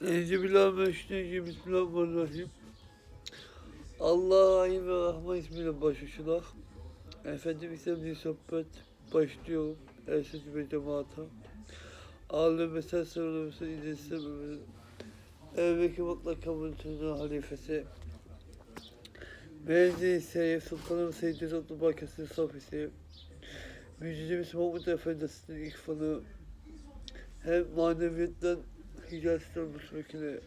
Enzibillahirrahmanirrahim. Bismillahirrahmanirrahim. Allah'a ve Rahman ismiyle başlaşılak. Efendim isimli sohbet başlıyorum. Ersiz ve cemaata. Ağlı mesel sorulu mesel izlesi Evveki mutlak kabul sözünün halifesi. Benzi Seyyid Sultanım Seyyid Zotlu Bakası'nın sofisi. Müjdemiz Mahmud Efendisi'nin ikfanı. Hem maneviyetten Hicaz'dan müsbekine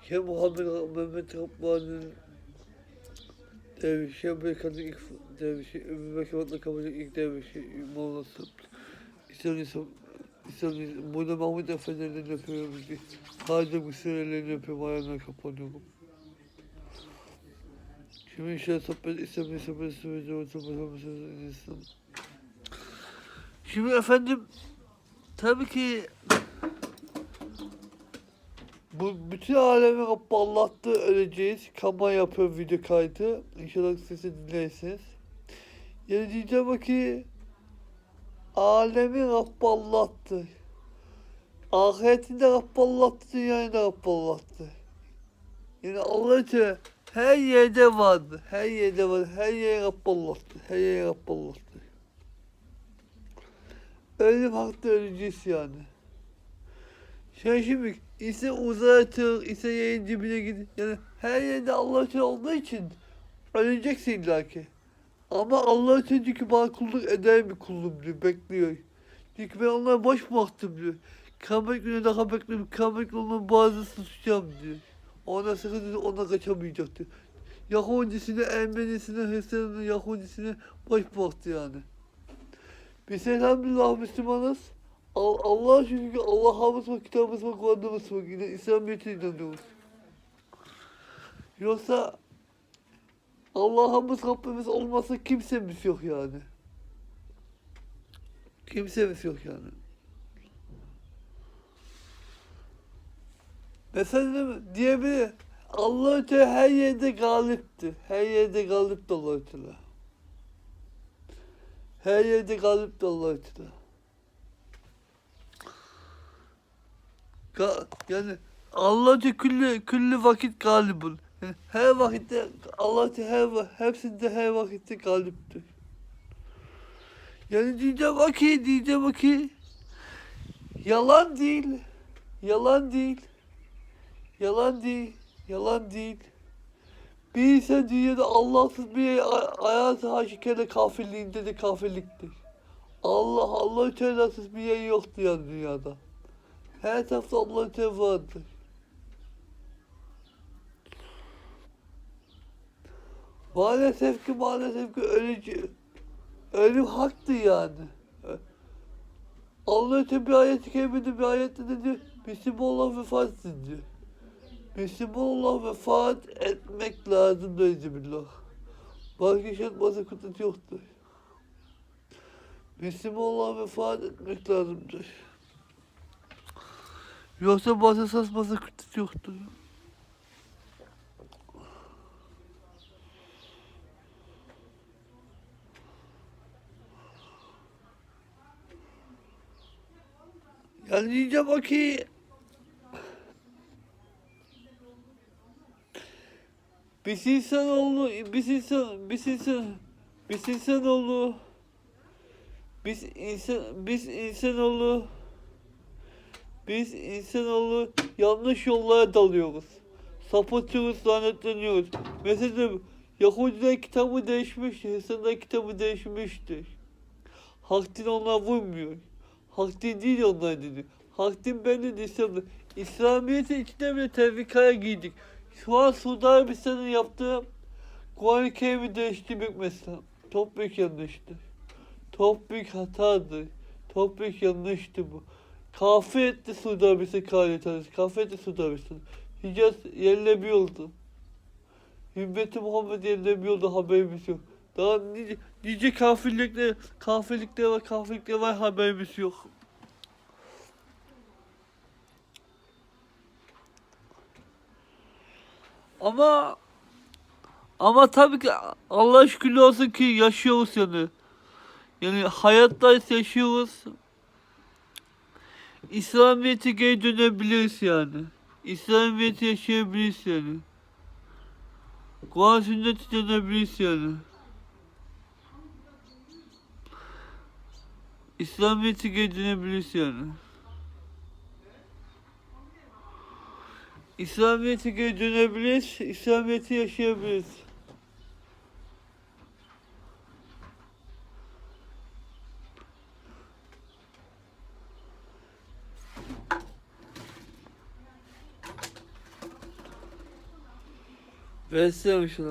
hem Muhammed Mehmet Rabbani'nin devişi, Amerika'nın ilk devişi, Ebu Bekir Kabul'ün ilk devişi, Moğolası, İslam İslam, İslam İslam, burada Mahmut Efendi'nin öpüyorum, Hadi Müslümanların öpüyorum, ayağına kapanıyorum. Şimdi inşallah sohbet İslam İslam İslam İslam İslam İslam Şimdi efendim Tabii ki bu bütün alemi Rabbi Allah'ta öleceğiz. Kama yapıyor video kaydı. İnşallah sesi dinlersiniz. Yani diyeceğim ki alemi Rabbi Allah'tır. Ahiretinde Rabbi Allah'tır, dünyada Rabbi Allah'tır. Yani Allah için her yerde vardır. Her yerde var. Her yer Rabbi Allah'tır. Her yer Rabbi Allah'tır. Ölüm hakta öleceğiz yani. Sen şimdi ise uzatır, ise yerin dibine gidin. Yani her yerde Allah için olduğu için öleceksin illa. Ama Allah için ki bana kulluk eder mi kullum diyor, bekliyor. Ki ben onları boş bıraktım diyor. Kıyamet günü daha bekliyorum, kıyamet günü bazısını tutacağım diyor. Ona diyor, ona kaçamayacak diyor. Yahudisine, Ermenisine, Hristiyanına, Yahudisine boş bıraktı yani. Biz elhamdülillah Müslümanız. Al Allah'a şükür ki Allah'ımız var, kitabımız Kur'an'ımız var. Yine İslamiyet'e inanıyoruz. Yoksa Allah'ımız, Rabbimiz olmasa kimsemiz yok yani. Kimsemiz yok yani. Mesela diyebilir. Allah Teala her yerde galipti. Her yerde galipti Allah Teala. Her yerde galipti Allah Teala. Ga yani Allah Teala külli, külli vakit galibun. Yani her vakitte Allah Teala her, hepsinde her vakitte galiptir. Yani diyeceğim ki diyeceğim ki yalan değil. Yalan değil. Yalan değil. Yalan değil. Bir insan dünyada Allahsız bir hayatı haşikerde kafirliğinde de kafirliktir. Allah Allah Teala'sız bir yer yoktur yani dünyada. Her tarafta Allah Teala vardır. Maalesef ki maalesef ki ölücü, ölüm haktır yani. Allah Teala bir ayet-i bir ayette de diyor, Müslüman vefat etsin diyor. Müslüman Allah vefat etmek lazım da billah. Başka iş yapmasa kudret yoktur. Müslüman Allah vefat etmek lazımdır. Yoksa bazı sasmasa kudret yoktur. Yani diyeceğim o ki Biz insanoğlu, biz insan, biz insan, biz insanoğlu, biz insan, biz insanoğlu, biz insanoğlu yanlış yollara dalıyoruz. Sapıtıyoruz, lanetleniyoruz. Mesela Yahudiler kitabı değişmiş, Hristiyanlar kitabı değişmiştir. Hak din onlar vurmuyor. Hak din değil onlar dedi. Hak din benim İslam'da. İslamiyet'in içinde bile tevfikaya giydik. Şu an Suudi Arabistan'ın yaptığı Kur'an-ı Kerim'i değiştirmek mesela. Çok büyük yanlıştır. Çok büyük hatadır. Çok büyük yanlıştı bu. Kafir etti Suudi Arabistan kraliyetini. Kafir etti Suudi Arabistan. Hicaz yerle bir oldu. Ümmeti Muhammed yerle bir oldu haberimiz yok. Daha nice, nice kafirlikler, kafirlikler var, kafirlikler var haberimiz yok. Ama ama tabii ki Allah şükür olsun ki yaşıyoruz yani. Yani hayattayız yaşıyoruz. İslamiyet'e geri dönebiliriz yani. İslamiyet'i yaşayabiliriz yani. Kur'an sünneti dönebiliriz yani. İslamiyet'e geri dönebiliriz yani. İslamiyet'e geri dönebiliriz, İslamiyet'i yaşayabiliriz. Şuna.